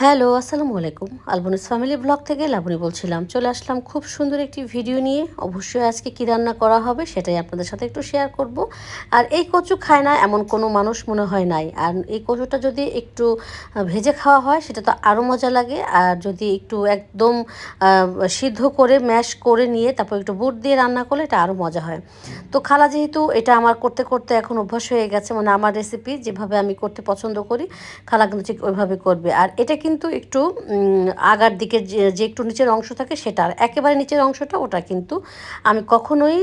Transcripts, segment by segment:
Hello, আসসালামু আলাইকুম। আলবনিস family blog থেকে লাবণী বলছিলাম। চলে আসলাম খুব সুন্দর একটি ভিডিও নিয়ে। অবশ্যই আজকে কী রান্না করা হবে সেটাই আপনাদের সাথে একটু শেয়ার করব। আর এই কচু খায় না এমন কোনো মানুষ মনে হয় নাই। আর এই কচুটা যদি একটু ভেজে খাওয়া হয় সেটা তো আরও মজা লাগে। আর যদি একটু একদম সিদ্ধ করে ম্যাশ করে নিয়ে তারপর একটু বুট দিয়ে রান্না করলে এটা আরও মজা হয়। তো খালা যেহেতু এটা আমার করতে করতে এখন অভ্যাস হয়ে গেছে মানে আমার রেসিপি যেভাবে আমি করতে পছন্দ করি, খালা কিন্তু ঠিক ওইভাবে করবে। আর এটা কিন্তু একটু আগার দিকে যে একটু নিচের অংশ থাকে সেটা, আর একেবারে নিচের অংশটা ওটা কিন্তু আমি কখনোই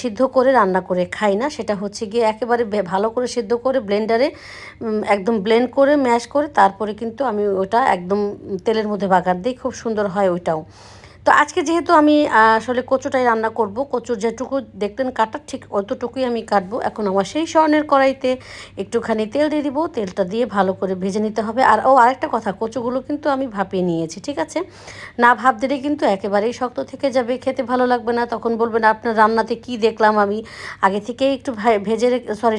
সিদ্ধ করে রান্না করে খাই না। সেটা হচ্ছে গিয়ে একেবারে ভালো করে সিদ্ধ করে ব্লেন্ডারে একদম ব্লেন্ড করে ম্যাশ করে, তারপরে কিন্তু আমি ওটা একদম তেলের মধ্যে বাগার দিই। খুব সুন্দর হয় ওইটাও। তো আজকে যেহেতু আমি আসলে কচুটাই রান্না করব কচুর যেটুকু দেখতেন কাটার ঠিক অতটুকুই আমি কাটবো। এখন আমার সেই স্বর্ণের কড়াইতে একটুখানি তেল দিয়ে দিব। তেলটা দিয়ে ভালো করে ভেজে নিতে হবে। আর ও আরেকটা কথা, কচুগুলো কিন্তু আমি ভাপিয়ে নিয়েছি, ঠিক আছে? না ভাপ দিলে কিন্তু একেবারেই শক্ত থেকে যাবে, খেতে ভালো লাগবে না। তখন বলবেন, আপনার রান্নাতে কি দেখলাম আমি? আগে থেকেই একটু ভেজে সরি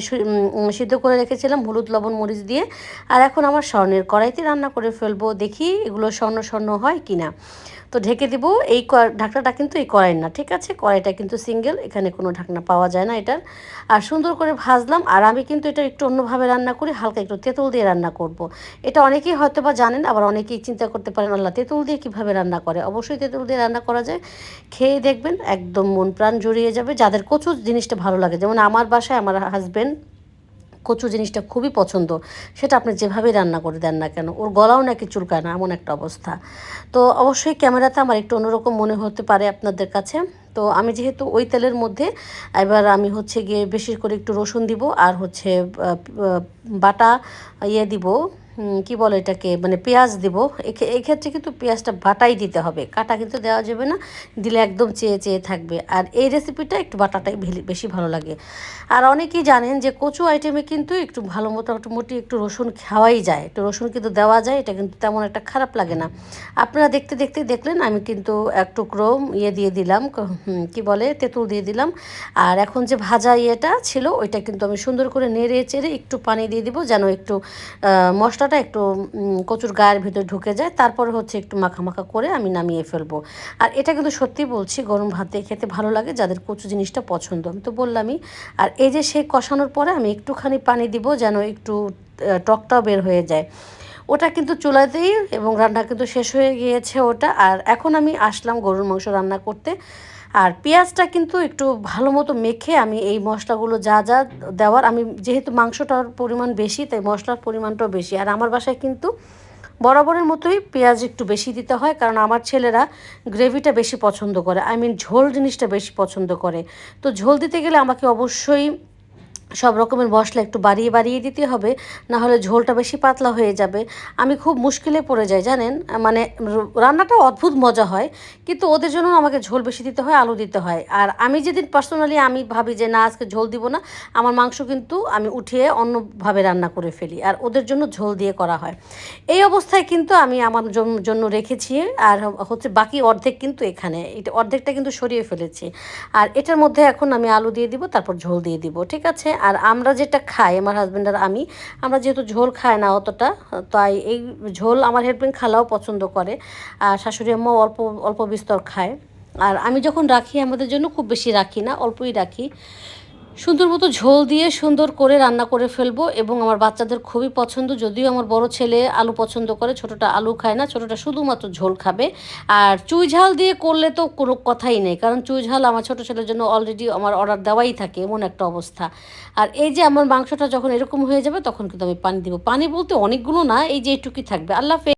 সিদ্ধ করে রেখেছিলাম, হলুদ, লবণ, মরিচ দিয়ে। আর এখন আমার স্বর্ণের কড়াইতে রান্না করে ফেলব। দেখি এগুলো স্বর্ণ স্বর্ণ হয় কি না তো ঢেকে দিব, এই ঢাকনাটা কিন্তু এই কড়াইয়ের না, ঠিক আছে? কড়াইটা কিন্তু সিঙ্গেল, এখানে কোনো ঢাকনা পাওয়া যায় না এটার। আর সুন্দর করে ভাজলাম, আর আমি কিন্তু এটা একটু অন্যভাবে রান্না করি, হালকা একটু তেঁতুল দিয়ে রান্না করব। এটা অনেকেই হয়তো বা জানেন, আবার অনেকেই চিন্তা করতে পারেন, আল্লাহ, তেঁতুল দিয়ে কীভাবে রান্না করে? অবশ্যই তেঁতুল দিয়ে রান্না করা যায়। খেয়ে দেখবেন, একদম মন প্রাণ জড়িয়ে যাবে, যাদের কচু জিনিসটা ভালো লাগে, যেমন আমার বাসায়, আমার হাজব্যান্ড কচু জিনিসটা খুবই পছন্দ। সেটা আপনি যেভাবে রান্না করে দেন না কেন, ওর গলাও নাকি চুলকায় না, এমন একটা অবস্থা। তো অবশ্যই ক্যামেরাতে আমার একটু অন্যরকম মনে হতে পারে আপনাদের কাছে। তো আমি যেহেতু ওই তেলের মধ্যে, এবার আমি হচ্ছে গিয়ে বেশি করে একটু রসুন দিব আর হচ্ছে বাটা ইয়ে দিব কি বলে এটাকে? মানে পেঁয়াজ দিব। এক্ষে- এই ক্ষেত্রে কিন্তু পেঁয়াজটা বাটাই দিতে হবে। কাটা কিন্তু দেওয়া যাবে না দিলে একদম চেয়ে চেয়ে থাকবে। আর এই রেসিপিটা একটু বাটাটাই বেশি ভালো লাগে। আর অনেকেই জানেন যে কচু আইটেমে কিন্তু একটু ভালো মতো মোটামুটি একটু রসুন খাওয়াই যায়। একটু রসুন কিন্তু দেওয়া যায় এটা কিন্তু তেমন একটা খারাপ লাগে না। আপনারা দেখতে দেখতে দেখলেন আমি কিন্তু এক টুকরো ইয়ে দিয়ে দিলাম ক- বলে তেঁতুল দিয়ে দিলাম। আর এখন যে ভাজা ইয়েটা ছিল ওইটা কিন্তু আমি সুন্দর করে নেড়ে চেড়ে একটু পানি দিয়ে দিব যেন একটু আহ, মশলাটা একটু কচুর গায়ের ভিতরে ঢুকে যায়, তারপরে হচ্ছে একটু মাখা মাখা করে আমি নামিয়ে ফেলব। আর এটা কিন্তু সত্যি বলছি, গরম ভাতে খেতে ভালো লাগে, যাদের কচু জিনিসটা পছন্দ। আমি তো বললামই, আর এই যে সেই কষানোর পরে আমি একটুখানি পানি দিব যেন একটু টকটাও বের হয়ে যায়। ওটা কিন্তু চুলাতেই এবং রান্না কিন্তু শেষ হয়ে গিয়েছে ওটা। আর এখন আমি আসলাম গরুর মাংস রান্না করতে। আর পেঁয়াজটা কিন্তু একটু ভালো মতো মেখে আমি এই মশলাগুলো যা যা দেওয়ার, আমি যেহেতু মাংসটার পরিমাণ বেশি, তাই মশলার পরিমাণটাও বেশি। আর আমার বাসায় কিন্তু বরাবরের মতোই পেঁয়াজ একটু বেশি দিতে হয়, কারণ আমার ছেলেরা গ্রেভিটা বেশি পছন্দ করে, আই মিন ঝোল জিনিসটা বেশি পছন্দ করে। তো ঝোল দিতে গেলে আমাকে অবশ্যই সব রকমের মশলা একটু বাড়িয়ে বাড়িয়ে দিতে হবে না হলে ঝোলটা বেশি পাতলা হয়ে যাবে। আমি খুব মুশকিলে পড়ে যাই, জানেন? মানে রান্নাটা অদ্ভুত মজা হয়, কিন্তু ওদের জন্য আমাকে ঝোল বেশি দিতে হয়, আলু দিতে হয়। আর আমি যেদিন পার্সোনালি আমি ভাবি যে, না, আজকে ঝোল দিব না, আমার মাংস কিন্তু আমি উঠিয়ে অন্যভাবে রান্না করে ফেলি, আর ওদের জন্য ঝোল দিয়ে করা হয়। এই অবস্থায় কিন্তু আমি আমার জন- জন্য রেখেছি, আর হচ্ছে বাকি অর্ধেক কিন্তু এখানে এটা অর্ধেকটা কিন্তু সরিয়ে ফেলেছি। আর এটার মধ্যে এখন আমি আলু দিয়ে দিব, তারপর ঝোল দিয়ে দিব, ঠিক আছে? আর আমরা যেটা খাই, আমার হাজব্যান্ড আর আমি, আমরা যেহেতু ঝোল খাই না অতটা, তাই এই ঝোল আমার হাজব্যান্ড খালাও পছন্দ করে, আর শাশুড়ি আম্মাও অল্প অল্প বিস্তর খায়। আর আমি যখন রাখি, আমাদের জন্য খুব বেশি রাখি না, অল্পই রাখি। সুন্দর মতো ঝোল দিয়ে সুন্দর করে রান্না করে ফেলব এবং আমার বাচ্চাদের খুবই পছন্দ। যদিও আমার বড় ছেলে আলু পছন্দ করে, ছোটটা আলু খায় না, ছোটটা শুধুমাত্র ঝোল খাবে। আর চুই ঝাল দিয়ে করলে তো কোনো কথাই নেই, কারণ চুই ঝাল আমার ছোট ছেলের জন্য অলরেডি আমার অর্ডার দেওয়াই থাকে, এমন একটা অবস্থা। আর এই যে আমার মাংসটা যখন এরকম হয়ে যাবে, তখন কিন্তু আমি পানি দিব। পানি বলতে অনেকগুলো না, এই যে এইটুকুই থাকবে। আল্লাহ।